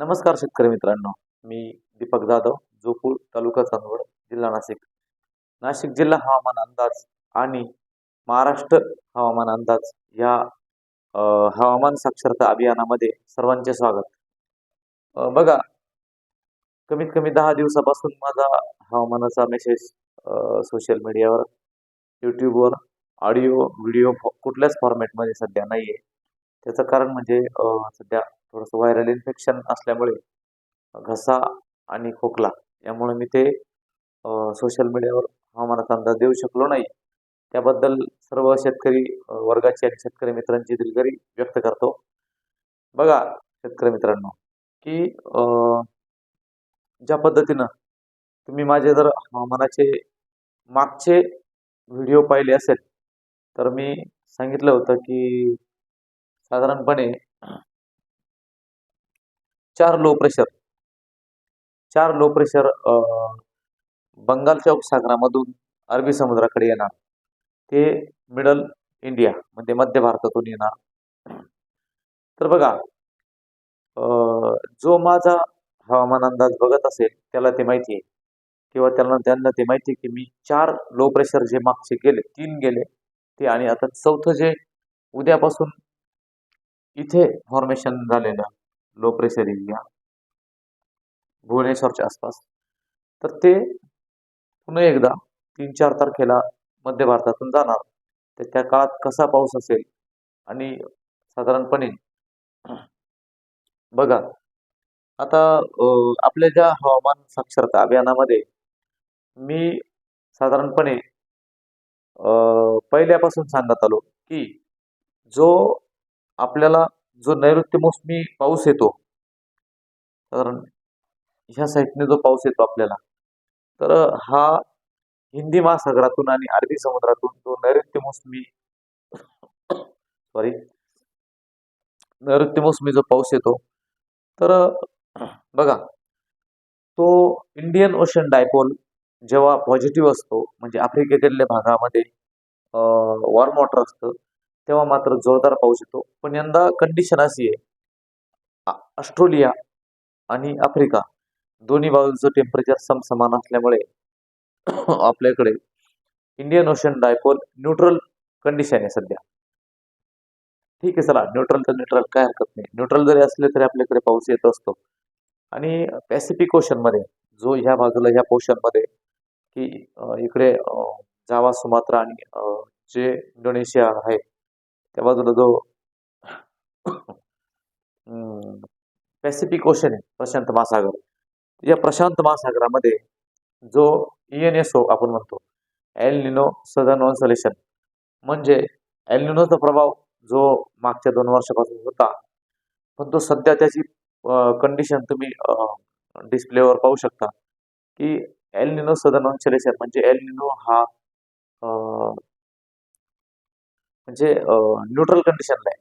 नमस्कार शेतकरी मित्रांनो. मी दीपक जाधव जोपूर तालुका चांदवड जिल्हा नाशिक. नाशिक जिल्हा हवामान अंदाज आणि महाराष्ट्र हवामान अंदाज या हवामान साक्षरता अभियानामध्ये सर्वांचे स्वागत. बघा कमीत कमी दहा दिवसापासून माझा हवामानाचा मेसेज सोशल मीडियावर यूट्यूबवर ऑडिओ व्हिडिओ कुठल्याच फॉर्मॅटमध्ये सध्या नाही आहे त्याचं कारण म्हणजे सध्या थोडंसं व्हायरल इन्फेक्शन असल्यामुळे घसा आणि खोकला यामुळे मी ते सोशल मीडियावर हवामानाचा अंदाज देऊ शकलो नाही. त्याबद्दल सर्व शेतकरी वर्गाची आणि शेतकरी मित्रांची दिलगिरी व्यक्त करतो. बघा शेतकरी मित्रांनो की ज्या पद्धतीनं तुम्ही माझे जर हवामानाचे मागचे व्हिडिओ पाहिले असेल तर मी सांगितलं होतं की साधारणपणे चार लो प्रेशर चार लो प्रेशर बंगालच्या उपसागरामधून अरबी समुद्राकडे येणार. ते मिडल इंडिया म्हणजे मध्य भारतातून येणार. तर बघा अं, जो माझा हवामान अंदाज बघत असेल त्याला ते माहिती आहे. किंवा त्यांना त्यांना ते माहिती आहे की मी चार लो प्रेशर जे मागचे गेले तीन गेले ते आणि आता चौथं जे उद्यापासून इथे फॉर्मेशन झालेलं. लो प्रेशर एरिया भुवनेश्वरच्या आसपास. तर ते पुन्हा एकदा तीन चार तारखेला मध्य भारतातून जाणार. तर त्या काळात कसा पाऊस असेल आणि साधारणपणे बघा. आता आपल्या ज्या हवामान साक्षरता अभियानामध्ये मी साधारणपणे पहिल्यापासून सांगत आलो की जो आपल्याला जो नैऋत्य मोसमी पाऊस येतो कारण ह्या साईडने जो पाऊस येतो आपल्याला तर हा हिंदी महासागरातून आणि अरबी समुद्रातून जो नैऋत्य मोसमी सॉरी नैऋत्य मोसमी जो पाऊस येतो तर बघा तो इंडियन ओशन डायपोल जेव्हा पॉझिटिव्ह असतो म्हणजे आफ्रिकेकडल्या भागामध्ये वॉर्म वॉटर असतं तेव्हा मात्र जोरदार पाऊस येतो. पण यंदा कंडिशन अशी आहे. ऑस्ट्रेलिया आणि आफ्रिका दोन्ही बाजूचं टेम्परेचर समसमान असल्यामुळे आपल्याकडे Indian Ocean dipole neutral condition आहे सध्या. ठीक आहे चला. न्यूट्रल तर न्यूट्रल काय हरकत नाही. न्यूट्रल जरी असले तरी आपल्याकडे पाऊस येत असतो. आणि पॅसिफिक ओशनमध्ये जो ह्या बाजूला ह्या पोर्शनमध्ये की इकडे जावा सुमात्रा आणि जे इंडोनेशिया आहे त्या बाजूला जो पॅसिफिक ओशन आहे प्रशांत महासागर. या प्रशांत महासागरामध्ये जो ई एन एस ओ आपण म्हणतो एल निनो ऑन ऑन्सलेशन म्हणजे एल निनोचा प्रभाव जो मागच्या दोन वर्षापासून होता पण तो सध्या त्याची कंडिशन तुम्ही डिस्प्लेवर पाहू शकता की एल निनो ऑन ऑन्सलेशन म्हणजे एल निनो हा जे म्हणजे न्यूट्रल कंडिशनला आहे.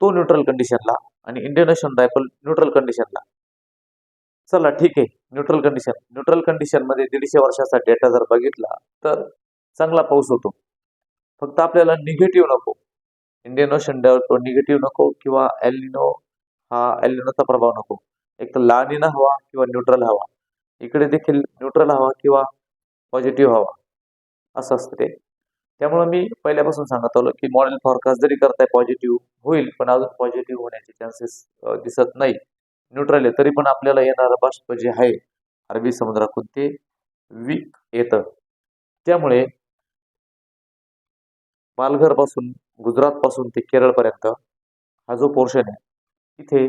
तो न्यूट्रल कंडिशनला आणि इंडियन ओशन रायफल न्यूट्रल कंडिशनला चला ठीक आहे. न्यूट्रल कंडिशन न्यूट्रल कंडिशनमध्ये दीडशे वर्षाचा डेटा जर बघितला तर चांगला पाऊस होतो. फक्त आपल्याला निगेटिव्ह नको. इंडियन ओशन डेव्हलप निगेटिव्ह नको किंवा एलिनो हा एलिनोचा प्रभाव नको. एक तर लानिना हवा किंवा न्यूट्रल हवा. इकडे देखील न्यूट्रल हवा किंवा पॉझिटिव्ह हवा. असं असतं ते. त्यामुळे मी पहिल्यापासून सांगत आलो की मॉडेल फॉरकास्ट जरी करताय पॉझिटिव्ह होईल पण अजून पॉझिटिव्ह होण्याचे चान्सेस दिसत नाही. न्यूट्रल आहे तरी पण आपल्याला येणारं बाष्प जे आहे अरबी समुद्रातून ते वीक येतं. त्यामुळे पालघरपासून गुजरातपासून ते केरळपर्यंत हा जो पोर्शन आहे इथे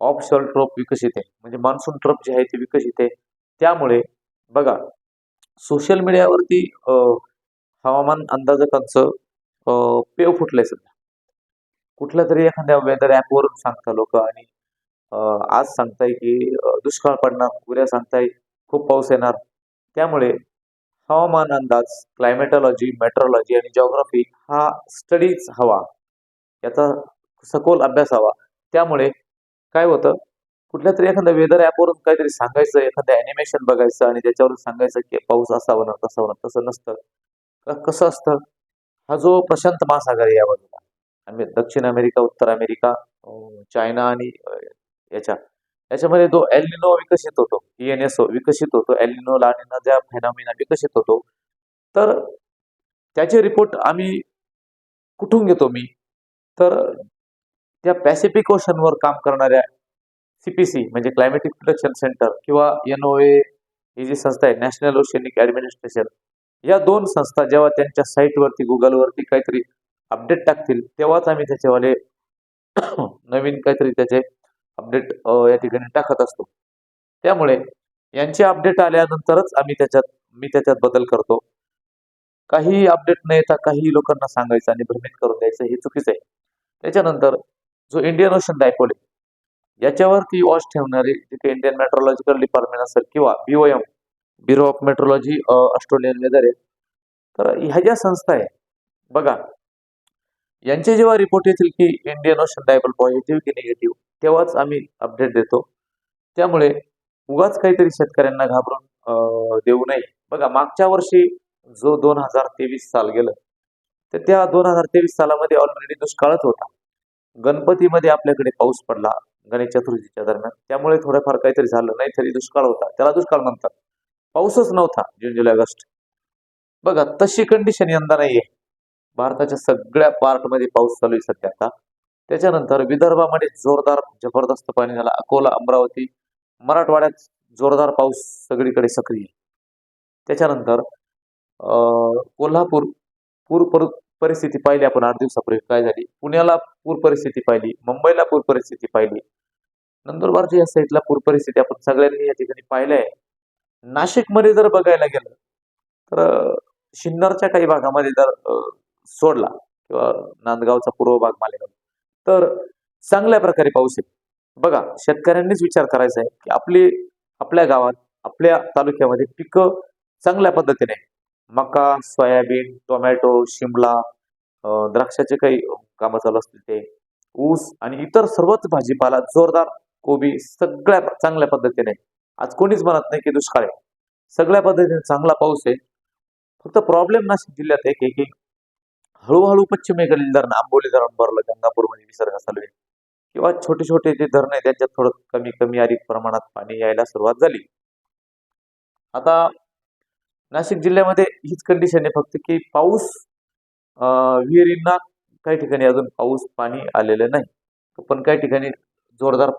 ऑफशॉल ट्रप विकसित आहे. म्हणजे मान्सून ट्रप जे आहे ते विकसित आहे. त्यामुळे बघा सोशल मीडियावरती हवामान अंदाजकांचं पेव फुटलंय सध्या. कुठल्या तरी एखाद्या वेदर ॲपवरून सांगता लोक आणि आज सांगताय की दुष्काळ पडणार उद्या सांगताय खूप पाऊस येणार. त्यामुळे हवामान अंदाज क्लायमेटॉलॉजी मेट्रोलॉजी आणि जॉग्राफी हा स्टडीज हवा. याचा सखोल अभ्यास हवा. त्यामुळे काय होतं कुठल्या तरी एखाद्या वेदर ॲपवरून काहीतरी सांगायचं एखादं ॲनिमेशन बघायचं आणि त्याच्यावरून सांगायचं की पाऊस असा होणार तसा होणार तसं नसतं. कसं असतं? हा जो प्रशांत महासागर आहे या बाजूला आणि दक्षिण अमेरिका उत्तर अमेरिका चायना आणि याच्या याच्यामध्ये जो एलिनो विकसित होतो इएनएसओ विकसित होतो एलिनो लानिना ज्या फेनॉमिना विकसित होतो तर त्याचे रिपोर्ट आम्ही कुठून घेतो मी? तर त्या पॅसिफिक ओशनवर काम करणाऱ्या सीपीसी म्हणजे क्लायमेटिक प्रोटेक्शन सेंटर किंवा एनओए ही जी संस्था आहे नॅशनल ओशनिक ऍडमिनिस्ट्रेशन या दोन संस्था जेव्हा त्यांच्या साईटवरती गुगलवरती काहीतरी अपडेट टाकतील तेव्हाच आम्ही त्याच्यावाले नवीन काहीतरी त्याचे अपडेट या ठिकाणी टाकत असतो. त्यामुळे यांचे अपडेट आल्यानंतरच आम्ही त्याच्यात मी त्याच्यात बदल करतो. काही अपडेट न येता काही लोकांना सांगायचं आणि भ्रमित करून द्यायचं हे चुकीचं आहे. त्याच्यानंतर जो इंडियन ओशन डायपोल आहे याच्यावरती वॉच ठेवणारे जिथे इंडियन मेट्रोलॉजिकल डिपार्टमेंट असेल किंवा BOM bureau of meteorology Australian weather आहे. तर ह्या ज्या संस्था आहे बघा यांचे जेव्हा रिपोर्ट येतील की इंडियन ओशन डायबल पॉझिटिव्ह की निगेटिव्ह तेव्हाच आम्ही अपडेट देतो. त्यामुळे उगाच काहीतरी शेतकऱ्यांना घाबरून देऊ नये. बघा मागच्या वर्षी जो दोन हजार तेवीस साल गेलं तर त्या दोन हजार तेवीस सालामध्ये ऑलरेडी दुष्काळच होता. गणपतीमध्ये आपल्याकडे पाऊस पडला गणेश चतुर्थीच्या दरम्यान. त्यामुळे थोडंफार काहीतरी झालं नाही तरी दुष्काळ होता. त्याला दुष्काळ म्हणतात. पाऊसच नव्हता जून जुलै ऑगस्ट. बघा तशी कंडिशन यंदा नाहीये. भारताच्या सगळ्या पार्टमध्ये पाऊस चालू आहे सध्या आता. त्याच्यानंतर विदर्भामध्ये जोरदार जबरदस्त पाणी झाला. अकोला अमरावती मराठवाड्यात जोरदार पाऊस सगळीकडे सक्रिय त्याच्यानंतर अं, कोल्हापूर पूर परिस्थिती पाहिली आपण आठ दिवसापूर्वी. काय झाली? पुण्याला पूर परिस्थिती पाहिली. मुंबईला पूर परिस्थिती पाहिली. नंदुरबारच्या या साईडला पूर परिस्थिती आपण सगळ्यांनी या ठिकाणी पाहिल्या. आहे नाशिकमध्ये जर बघायला गेलं तर अं, सिन्नरच्या काही भागामध्ये जर सोडला किंवा नांदगावचा पूर्व भाग मालेगाव तर चांगल्या प्रकारे पाऊस येईल. बघा शेतकऱ्यांनीच विचार करायचा आहे की आपली आपल्या गावात आपल्या तालुक्यामध्ये पिकं चांगल्या पद्धतीने मका सोयाबीन टोमॅटो शिमला द्राक्षाचे काही कामं चालू असतील ते. ऊस आणि इतर सर्वच भाजीपाला जोरदार कोबी सगळ्या चांगल्या पद्धतीने आज कोणीच म्हणत नाही की दुष्काळ आहे. सगळ्या पद्धतीने चांगला पाऊस आहे. फक्त प्रॉब्लेम नाशिक जिल्ह्यात एक आहे की हळूहळू पश्चिमेकडील धरण आंबोली धरण भरलं गंगापूरमध्ये विसर्ग चालू आहे. किंवा छोटे छोटे जे धरण आहे त्यांच्यात थोडं कमी कमी अधिक प्रमाणात पाणी यायला सुरुवात झाली. आता नाशिक जिल्ह्यामध्ये हीच कंडिशन आहे फक्त की पाऊस अं, विहिरींना काही ठिकाणी अजून पाऊस पाणी आलेलं नाही. पण काही ठिकाणी जोरदार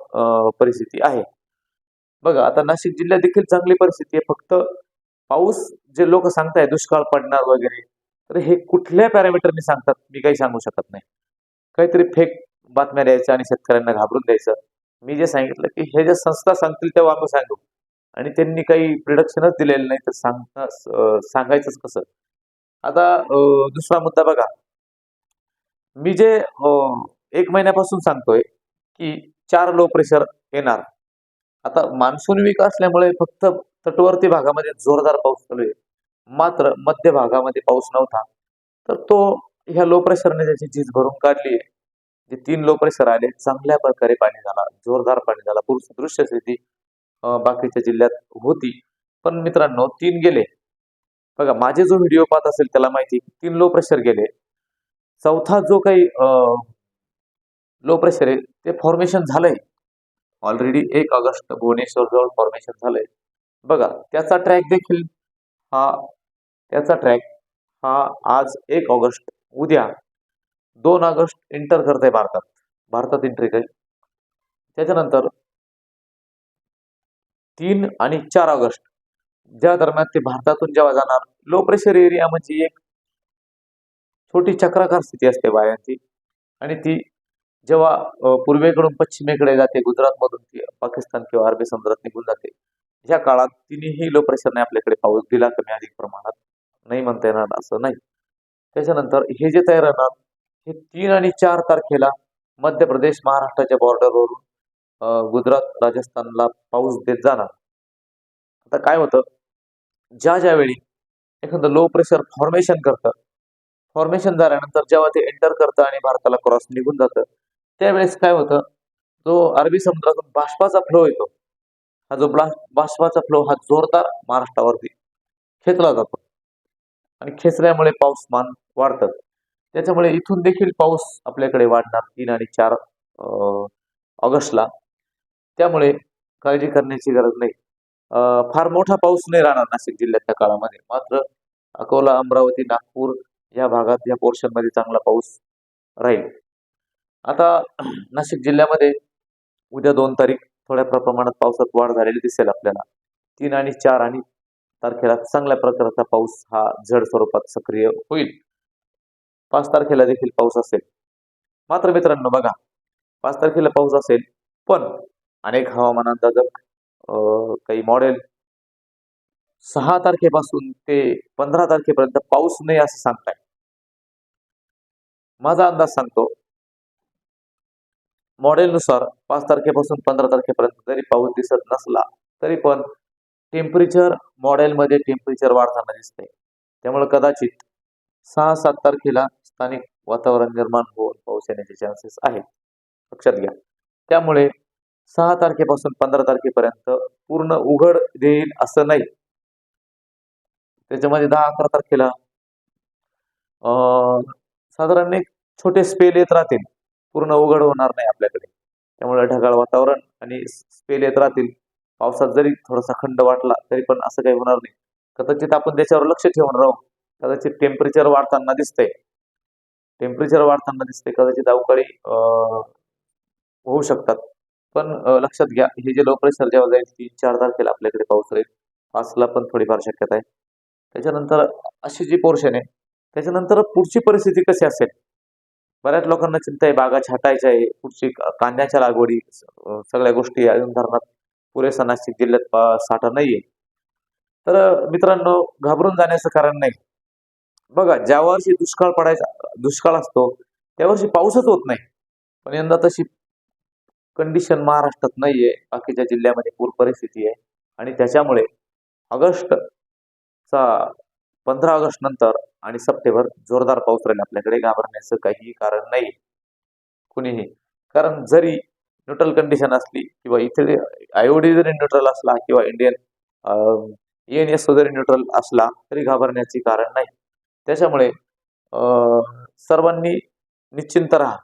परिस्थिती आहे. बघा आता नाशिक जिल्ह्यात देखील चांगली परिस्थिती आहे. फक्त पाऊस जे लोक सांगताय दुष्काळ पडणार वगैरे तर हे कुठल्या पॅरामीटरने सांगतात मी काही सांगू शकत नाही. काहीतरी फेक बातम्या द्यायच्या आणि शेतकऱ्यांना घाबरून द्यायचं. मी जे सांगितलं की हे ज्या संस्था सांगतील तेव्हा आम्ही सांगू. आणि त्यांनी काही प्रिडक्शनच दिलेलं नाही तर सांगता सांगायचंच कसं? आता दुसरा मुद्दा बघा. मी जे एक महिन्यापासून सांगतोय की चार लो प्रेशर येणार. आता मान्सून वीक असल्यामुळे फक्त तटवर्ती भागामध्ये जोरदार पाऊस चालू आहे. मात्र मध्य भागामध्ये पाऊस नव्हता. तर तो ह्या लो प्रेशरने त्याची झीज भरून काढली आहे. जे तीन लो प्रेशर आले चांगल्या प्रकारे पाणी झाला जोरदार पाणी झाला. पुरुष स्थिती बाकीच्या जिल्ह्यात होती. पण मित्रांनो तीन गेले. बघा माझे जो व्हिडिओ पाहत असेल त्याला माहिती तीन लो प्रेशर गेले. चौथा जो काही लो प्रेशर आहे ते फॉर्मेशन झालंय. ऑलरेडी एक ऑगस्ट भुवनेश्वर जवळ फॉर्मेशन झालंय. बघा त्याचा ट्रॅक देखील हा त्याचा ट्रॅक हा आज एक ऑगस्ट उद्या दोन ऑगस्ट एंटर करत आहे भारतात. भारतात एंट्री करेल त्याच्यानंतर तीन आणि चार ऑगस्ट ज्या दरम्यान ते भारतातून जेव्हा जाणार लो प्रेशर एरिया म्हणजे एक छोटी चक्राकार स्थिती असते वाऱ्यांची आणि ती जेव्हा पूर्वेकडून पश्चिमेकडे जाते गुजरातमधून ती पाकिस्तान किंवा अरबी समुद्रात निघून जाते ह्या काळात तिन्ही लो प्रेशरने आपल्याकडे पाऊस दिला कमी अधिक प्रमाणात. नाही म्हणता येणार असं नाही. त्याच्यानंतर हे जे तयार राहणार हे तीन आणि चार तारखेला मध्य प्रदेश महाराष्ट्राच्या बॉर्डरवरून गुजरात राजस्थानला पाऊस देत जाणार. आता काय होतं? ज्या ज्यावेळी एखादं लो प्रेशर फॉर्मेशन करतं फॉर्मेशन झाल्यानंतर जेव्हा ते एंटर करतं आणि भारताला क्रॉस निघून जातं त्यावेळेस काय होतं? जो अरबी समुद्रातून बाष्पाचा फ्लो येतो हा जो बाष्पाचा फ्लो हा जोरदार महाराष्ट्रावरती खेचला जातो. आणि खेचल्यामुळे पाऊसमान वाढतं. त्याच्यामुळे इथून देखील पाऊस आपल्याकडे वाढणार तीन आणि चार ऑगस्टला. त्यामुळे काळजी करण्याची गरज नाही. फार मोठा पाऊस नाही राहणार नाशिक जिल्ह्यातल्या काळामध्ये. मात्र अकोला अमरावती नागपूर या भागात या पोर्शनमध्ये चांगला पाऊस राहील. आता नाशिक जिल्ह्यामध्ये उद्या दोन तारीख थोड्या प्रमाणात पावसात वाढ झालेली दिसेल आपल्याला. तीन आणि चार आणि तारखेला चांगल्या प्रकारचा पाऊस हा जड स्वरूपात सक्रिय होईल. पाच तारखेला देखील पाऊस असेल. मात्र मित्रांनो बघा पाच तारखेला पाऊस असेल पण अनेक हवामान अंदाजक अं, काही मॉडेल सहा तारखेपासून ते पंधरा तारखेपर्यंत पाऊस नाही असं सांगताय माझा अंदाज सांगतो मॉडेलनुसार पाच तारखेपासून पंधरा तारखेपर्यंत जरी पाऊस दिसत नसला तरी पण टेम्परेचर मॉडेलमध्ये टेम्परेचर वाढताना दिसते. त्यामुळे कदाचित सहा सात तारखेला स्थानिक वातावरण निर्माण होऊन पाऊस येण्याचे चान्सेस आहेत. लक्षात घ्या. त्यामुळे सहा तारखेपासून पंधरा तारखेपर्यंत पूर्ण उघड देईल असं नाही. त्याच्यामध्ये दहा अकरा तारखेला साधारण एक छोटे स्पेल येत राहतील. पूर्ण उघड होणार नाही आपल्याकडे. त्यामुळे ढगाळ वातावरण आणि स्पेल येत राहतील. पावसात जरी थोडासा खंड वाटला तरी पण असं काही होणार नाही. कदाचित आपण त्याच्यावर लक्ष ठेवून राहू. कदाचित टेम्परेचर वाढताना दिसतंय. टेम्परेचर वाढताना दिसते कदाचित अवकाळी अं, होऊ शकतात. पण लक्षात घ्या हे जे लो प्रेशर जेव्हा जाईल तीन चार तारखेला आपल्याकडे पाऊस राहील. पाचला पण थोडीफार शक्यता आहे. त्याच्यानंतर अशी जी पोर्शन आहे त्याच्यानंतर पुढची परिस्थिती कशी असेल? बऱ्याच लोकांना चिंता आहे बागा छाटायच्या आहे पुढची कांद्याच्या लागवडी सगळ्या गोष्टी अजून धरणात पुरेसा नाशिक जिल्ह्यात साठा नाहीये. तर मित्रांनो घाबरून जाण्याचं कारण नाही. बघा ज्या वर्षी दुष्काळ पडायचा दुष्काळ असतो त्या वर्षी पाऊसच होत नाही. पण यंदा तशी कंडिशन महाराष्ट्रात नाहीये बाकीच्या जिल्ह्यामध्ये पूर परिस्थिती आहे. आणि त्याच्यामुळे ऑगस्ट चा पंधरा ऑगस्ट नंतर आणि सप्टेंबर जोरदार पाऊस राहील आपल्याकडे घाबरण्याचं काहीही कारण नाही. कुणीही. कारण जरी न्यूट्रल कंडिशन असली किंवा इथे आयओडी जरी न्यूट्रल असला किंवा इंडियन एन एस जरी न्यूट्रल असला तरी घाबरण्याचे कारण नाही. त्याच्यामुळे अं, सर्वांनी निश्चिंत राहा.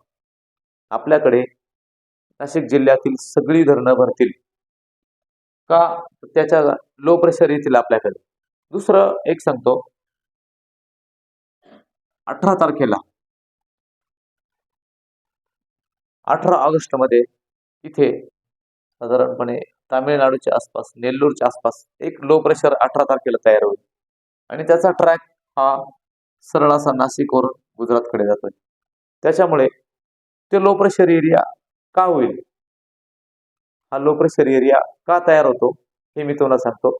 आपल्याकडे नाशिक जिल्ह्यातील सगळी धरणं भरतील. का? त्याच्या लो प्रेशर येतील आपल्याकडे. दुसरं एक सांगतो. अठरा तारखेला. अठरा ऑगस्टमध्ये इथे साधारणपणे तामिळनाडूच्या आसपास नेल्लूरच्या आसपास एक लो प्रेशर अठरा तारखेला तयार होईल. आणि त्याचा ट्रॅक हा सरळ असा नाशिकवरून गुजरातकडे जातोय. त्याच्यामुळे ते लो प्रेशर एरिया का होईल? हा लो प्रेशर एरिया का तयार होतो? हे मी तुम्हाला सांगतो.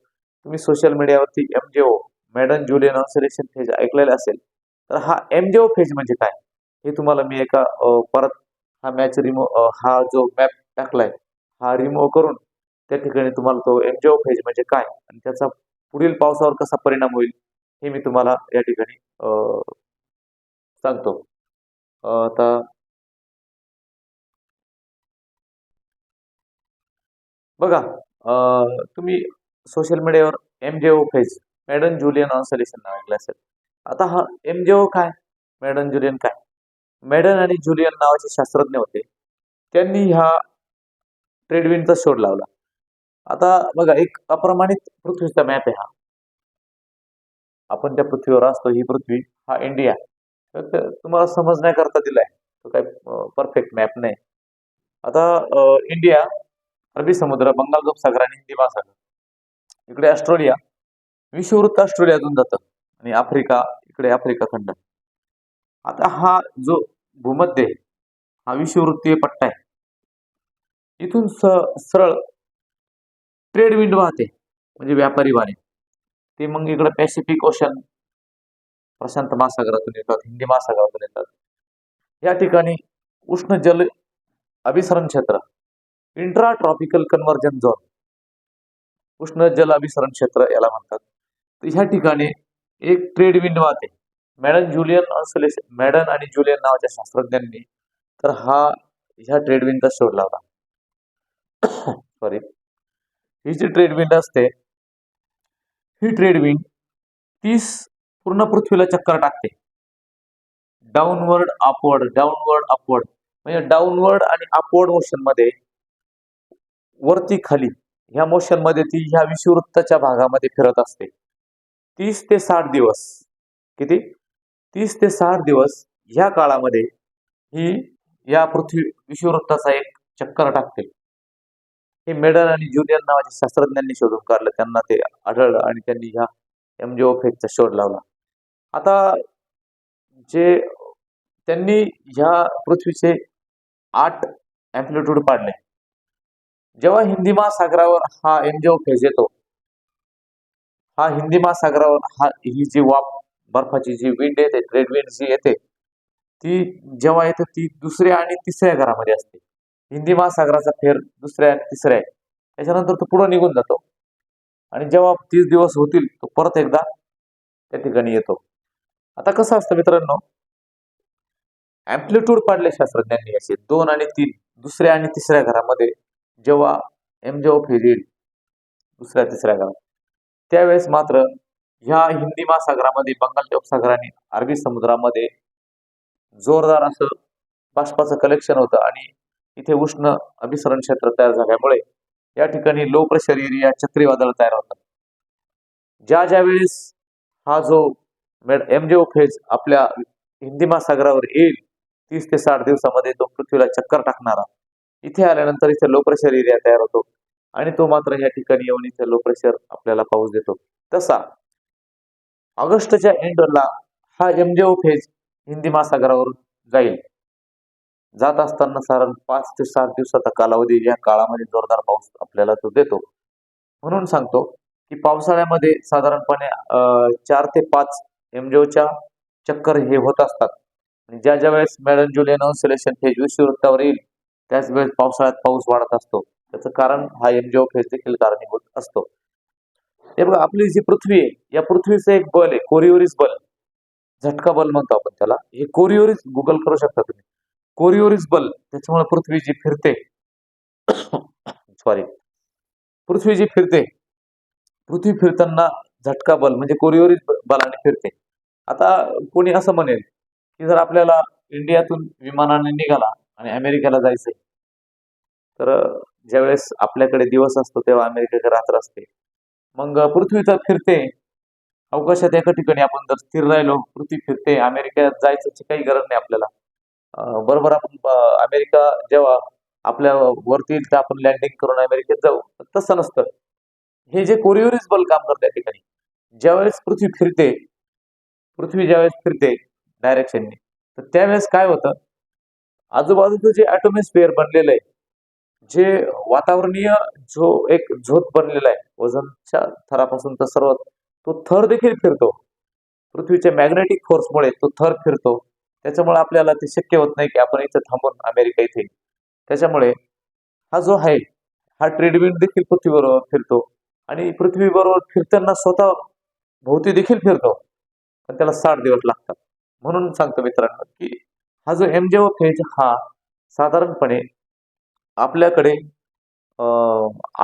तुम्ही सोशल मीडियावरती M J O Madden Julian oscillation phase ऐकलेला असेल तर हा एम जे ओ फेज म्हणजे काय? हे तुम्हाला मी एका परत हा मॅच रिमो हा जो मॅप टाकलाय हा रिमूव्ह करून त्या ठिकाणी तुम्हाला तो एम जे ओ फेज म्हणजे काय आणि त्याचा पुढील पावसावर कसा परिणाम होईल हे मी तुम्हाला या ठिकाणी सांगतो. आता बघा तुम्ही सोशल मीडियावर M J O phase Madden Julian oscillation नाव ऐकलं असेल आता हा एम जे ओ काय? मॅडन जुलियन काय? मॅडन आणि जुलियन नावाचे शास्त्रज्ञ होते. त्यांनी ह्या ट्रेडविनचा शोध लावला. आता बघा एक अप्रमाणित पृथ्वीचा मॅप आहे हा. आपण त्या पृथ्वीवर असतो ही पृथ्वी हा इंडिया तर तुम्हाला समजण्याकरता दिलाय. तो काय परफेक्ट मॅप नाही. आता इंडिया अरबी समुद्र बंगाल उपसागर आणि हिंदी महासागर. इकडे ऑस्ट्रेलिया विषुववृत्त ऑस्ट्रेलियातून जातं आणि आफ्रिका इकडे आफ्रिका खंड. आता हा जो भूमध्य आहे, हा विषुववृत्तीय पट्टा आहे. इथून स सरळ ट्रेड विंड वाहते म्हणजे व्यापारी वारे. ते मग इकडे पॅसिफिक ओशन प्रशांत महासागरातून येतात हिंदी महासागरातून येतात. या ठिकाणी उष्ण जल अभिसरण क्षेत्र इंट्रा ट्रॉपिकल कन्व्हर्जन झोन उष्ण जल अभिसरण क्षेत्र याला म्हणतात. तर ह्या ठिकाणी एक ट्रेड विंड वाहते. मॅडन जुलियन ऑन्सलेशन मॅडन आणि जुलियन नावाच्या शास्त्रज्ञांनी तर हा ह्या ट्रेडविंडचा शोध लावला. सॉरी ही जी ट्रेडविंड असते ही ट्रेडविंड तीस पूर्ण पृथ्वीला चक्कर टाकते. डाऊनवर्ड अपवर्ड डाऊनवर्ड अपवर्ड म्हणजे डाऊनवर्ड आणि अपवर्ड मोशनमध्ये वरती खाली ह्या मोशनमध्ये ती ह्या विषुववृत्ताच्या भागामध्ये फिरत असते. तीस ते साठ दिवस. किती? तीस ते साठ दिवस ह्या काळामध्ये ही या पृथ्वी विषुववृत्ताचा एक चक्कर टाकते. हे मेडल आणि ज्युलियन नावाच्या शास्त्रज्ञांनी शोधून काढलं. त्यांना ते आढळलं आणि त्यांनी ह्या एमजीओ फेकचा शोध लावला. आता जे त्यांनी ह्या पृथ्वीचे आठ अँप्लिट्यूड पाडले. जेव्हा हिंदी महासागरावर हा एनजीओ फेज येतो हा हिंदी महासागरावर हा ही जी वाफ बर्फाची जी विंड येते ट्रेड विंड जी येते ती जेव्हा येते ती दुसऱ्या आणि तिसऱ्या घरामध्ये असते. हिंदी महासागराचा फेर दुसऱ्या आणि तिसऱ्या आहे. त्याच्यानंतर तो पुढं निघून जातो. आणि जेव्हा तीस दिवस होतील तो परत एकदा त्या ठिकाणी येतो. आता कसं असतं मित्रांनो अँप्लिट्यूड पाडले शास्त्रज्ञांनी असे दोन आणि तीन दुसऱ्या आणि तिसऱ्या घरामध्ये जेव्हा एम जेव्हा फेज येईल दुसऱ्या तिसऱ्या गावात त्यावेळेस मात्र ह्या हिंदी महासागरामध्ये बंगालच्या उपसागराने अरबी समुद्रामध्ये जोरदार असं बाष्पाचं कलेक्शन होतं आणि इथे उष्ण अभिसरण क्षेत्र तयार झाल्यामुळे या ठिकाणी लो प्रेशर एरिया चक्रीवादळ तयार होतात ज्या ज्या वेळेस हा जो एम जे फेज आपल्या हिंदी महासागरावर येईल तीस ते साठ दिवसामध्ये तो पृथ्वीला चक्कर टाकणारा इथे आल्यानंतर इथे लो प्रेशर एरिया तयार होतो. आणि तो मात्र या ठिकाणी येऊन इथे लो प्रेशर आपल्याला पाऊस देतो. तसा ऑगस्टच्या एंडला हा एमजेओ फेज हिंदी महासागरावर जाईल. जात असताना साधारण पाच ते सात दिवसाचा कालावधी या काळामध्ये जोरदार पाऊस आपल्याला तो देतो. म्हणून सांगतो की पावसाळ्यामध्ये साधारणपणे अं, चार ते पाच एमजेओच्या चक्कर हे होत असतात. आणि ज्या ज्या वेळेस मॅडन जुलियन ऑन्सिलेशन फेज विषुववृत्तावर येईल त्याच वेळेस पावसाळ्यात पाऊस वाढत असतो. त्याचं कारण हा एमजीओ फेज देखील कारणीभूत असतो. हे बघा आपली जी पृथ्वी आहे या पृथ्वीचं एक बल आहे कोरिओरिस बल. झटका बल म्हणतो आपण त्याला. हे कोरिओरिस गुगल करू शकता तुम्ही. कोरिओरिस बल त्याच्यामुळे पृथ्वी जी फिरते. सॉरी पृथ्वी जी फिरते पृथ्वी फिरताना झटका बल म्हणजे कोरिओरिस बलाने फिरते. आता कोणी असं म्हणेल की जर आपल्याला इंडियातून विमानाने निघाला आणि अमेरिकेला जायचंय. तर ज्यावेळेस आपल्याकडे दिवस असतो तेव्हा अमेरिकेकडे रात्र असते. मग पृथ्वी तर फिरते. अवकाशात एका ठिकाणी आपण जर स्थिर राहिलो पृथ्वी फिरते. अमेरिकेत जायचं काही गरज नाही आपल्याला. बरोबर आपण अमेरिका जेव्हा आपल्या वरती येईल तर आपण लँडिंग करून अमेरिकेत जाऊ. तसं नसतं. हे जे कोरिओरिस बल काम करतं या ठिकाणी ज्यावेळेस पृथ्वी फिरते पृथ्वी ज्यावेळेस फिरते डायरेक्शनने तर त्यावेळेस काय होतं? आजूबाजूचं जे ॲटोमॉस्फिअर बनलेलं आहे जे वातावरणीय जो एक झोत बनलेला आहे वजनच्या थरापासून तर सर्व तो थर देखील फिरतो. पृथ्वीच्या मॅग्नेटिक फोर्समुळे तो थर फिरतो. त्याच्यामुळे आपल्याला ते शक्य होत नाही की आपण इथं थांबून अमेरिका इथे त्याच्यामुळे हा जो आहे हा ट्रेडविंड देखील पृथ्वीबरोबर फिरतो. आणि पृथ्वीबरोबर फिरताना स्वतः भोवती देखील फिरतो. पण त्याला साठ दिवस लागतात. म्हणून सांगतो मित्रांनो की हा जो एम जे फेज हा साधारणपणे आपल्याकडे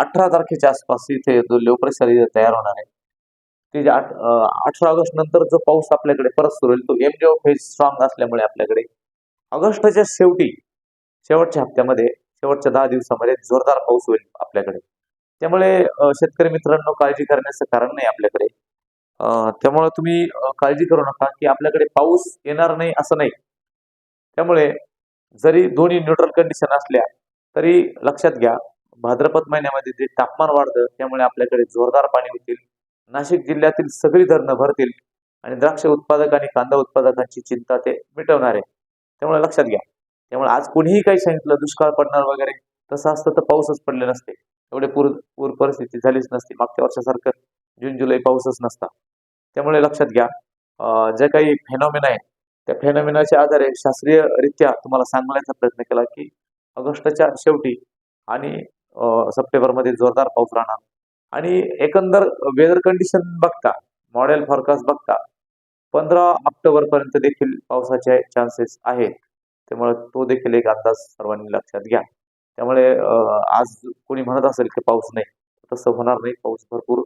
अठरा तारखेच्या आसपास इथे जो लो तयार होणार आहे. ते जे आठ अठरा ऑगस्ट नंतर जो पाऊस आपल्याकडे परत सुरू होईल तो एम जे फेज स्ट्रॉंग असल्यामुळे आपल्याकडे ऑगस्टच्या शेवटी शेवटच्या हप्त्यामध्ये शेवटच्या दहा दिवसामध्ये जोरदार पाऊस होईल आपल्याकडे. त्यामुळे शेतकरी मित्रांनो काळजी करण्याचं कारण नाही आपल्याकडे. त्यामुळे तुम्ही काळजी करू नका की आपल्याकडे पाऊस येणार नाही असं नाही. त्यामुळे जरी दोन्ही न्यूट्रल कंडिशन असल्या तरी लक्षात घ्या भाद्रपद महिन्यामध्ये जे तापमान वाढतं त्यामुळे आपल्याकडे जोरदार पाणी होतील. नाशिक जिल्ह्यातील सगळी धरणं भरतील आणि द्राक्ष उत्पादक आणि कांदा उत्पादकांची चिंता ते मिटवणार. आहे त्यामुळे लक्षात घ्या. त्यामुळे आज कोणीही काही सांगितलं दुष्काळ पडणार वगैरे तसं असतं तर पाऊसच पडले नसते. एवढे पूर पूर परिस्थिती झालीच नसती. मागच्या वर्षासारखं जून जुलै पाऊसच नसता. त्यामुळे लक्षात घ्या. जे काही फेनॉमिन आहे त्या फेनॉमिनाच्या आधारे शास्त्रीयरित्या तुम्हाला सांगण्याचा प्रयत्न केला की ऑगस्टच्या शेवटी आणि सप्टेंबरमध्ये जोरदार पाऊस राहणार. आणि एकंदर वेदर कंडिशन बघता मॉडेल फॉरकास्ट बघता पंधरा ऑक्टोबर पर्यंत देखील पावसाचे चान्सेस आहेत. त्यामुळे तो देखील एक अंदाज सर्वांनी लक्षात घ्या. त्यामुळे आज कोणी म्हणत असेल की पाऊस नाही तसं होणार नाही. पाऊस भरपूर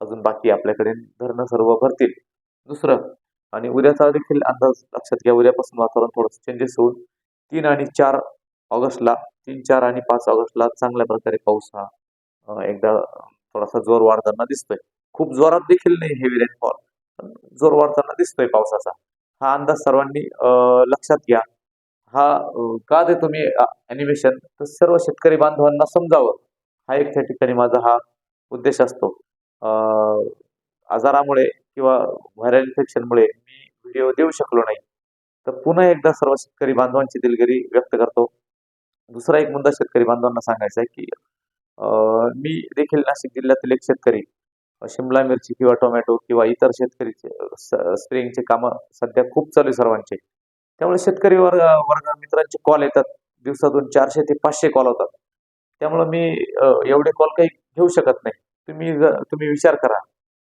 अजून बाकी आपल्याकडे धरणं सर्व भरतील. दुसरं आणि उद्याचा देखील अंदाज लक्षात घ्या. उद्यापासून वातावरण थोडंसं चेंजेस होऊन तीन आणि चार ऑगस्टला तीन चार आणि पाच ऑगस्टला चांगल्या प्रकारे पाऊस हा एकदा थोडासा जोर वाढताना दिसतोय. खूप जोरात देखील नाही हेवी रेनफॉल पण जोर वाढताना दिसतोय पावसाचा. हा अंदाज सर्वांनी लक्षात घ्या. हा का देतो मी अॅनिमेशन तर सर्व शेतकरी बांधवांना समजावं. हा एक त्या ठिकाणी माझा हा उद्देश असतो. आजारामुळे किंवा व्हायरल इन्फेक्शनमुळे मी व्हिडिओ देऊ शकलो नाही. तर पुन्हा एकदा सर्व शेतकरी बांधवांची दिलगिरी व्यक्त करतो. दुसरा एक मुद्दा शेतकरी बांधवांना सांगायचा आहे की मी देखील नाशिक जिल्ह्यातील एक शेतकरी शिमला मिरची किंवा टोमॅटो किंवा इतर शेतकरीचे स्प्रेइंगचे कामं सध्या खूप चालू आहे सर्वांचे. त्यामुळे शेतकरी वर्ग वर्ग मित्रांचे कॉल येतात. दिवसातून चारशे ते पाचशे कॉल होतात. त्यामुळे मी एवढे कॉल काही घेऊ शकत नाही. तुम्ही जर तुम्ही विचार करा.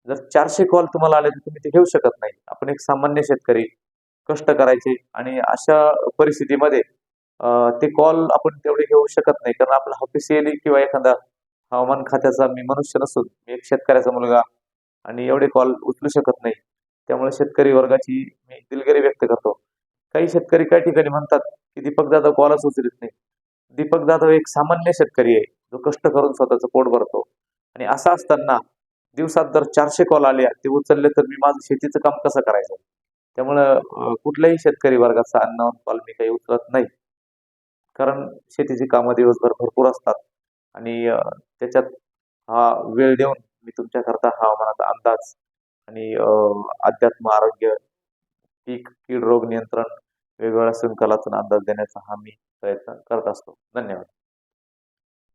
जर चारशे कॉल तुम्हाला आले तर तुम्ही ते घेऊ शकत नाही. आपण एक सामान्य शेतकरी कष्ट करायचे आणि अशा परिस्थितीमध्ये ते कॉल आपण तेवढे घेऊ शकत नाही. कारण आपला ऑफिशियली किंवा एखादा हवामान खात्याचा मी मनुष्य नसून मी एक शेतकऱ्याचा मुलगा आणि एवढे कॉल उचलू शकत नाही. त्यामुळे शेतकरी वर्गाची मी दिलगिरी व्यक्त करतो. काही शेतकरी काही ठिकाणी म्हणतात की दीपक जाधव कॉलच उचलत नाही. दीपक जाधव एक सामान्य शेतकरी आहे. जो कष्ट करून स्वतःचं पोट भरतो. आणि असं असताना दिवसात जर चारशे कॉल आले ते उचलले तर मी माझं शेतीचं काम कसं करायचं? त्यामुळं कुठल्याही शेतकरी वर्गाचा अन्न कॉल मी काही उचलत नाही. कारण शेतीची कामं दिवसभर भरपूर असतात आणि त्याच्यात हा वेळ देऊन मी तुमच्याकरता हवामानाचा अंदाज आणि अध्यात्म आरोग्य पीक कीड रोग नियंत्रण वेगवेगळ्या संकलाचा अंदाज देण्याचा हा मी प्रयत्न करत असतो. धन्यवाद.